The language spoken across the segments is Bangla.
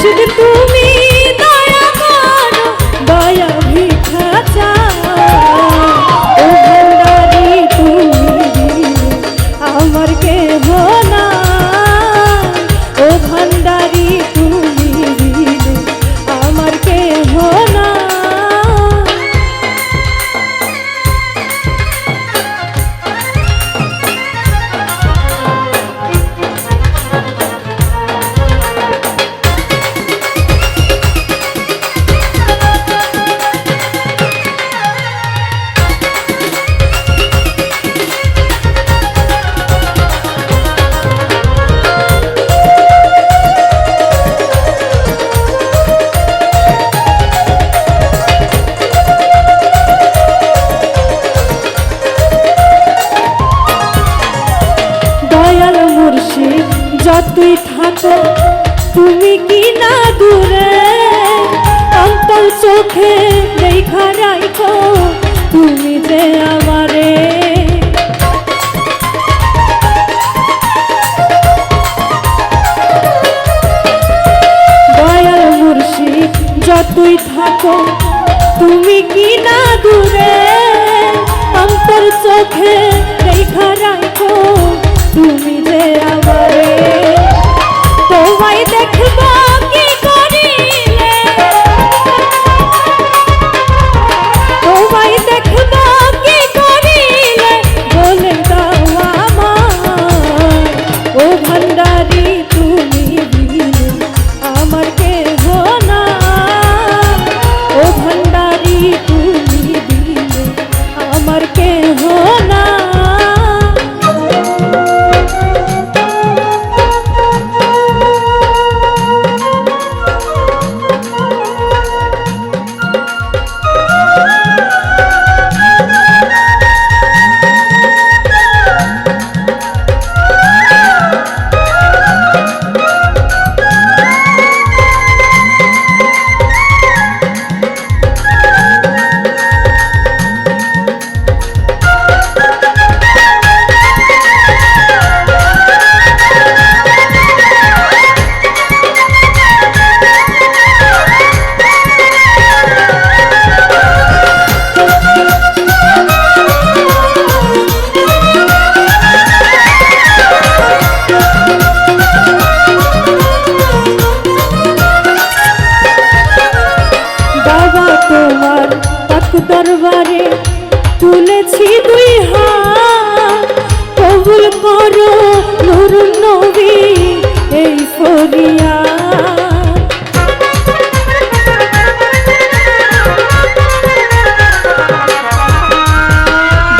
should যতই থাকো, তুমি কি না দূরে? অন্তর চোখে দেখা রাখো তুমি যে আমারে। দয়াল মুর্শিদ, যতই থাকো, তুমি কি না দূরে? অন্তর চোখে দেখা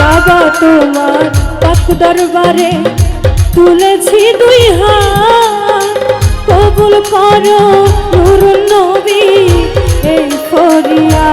বাবা তোমার পাক দরবারে তুলেছি দুই হাত। কবুল করো নূর নবী এই ফরিয়া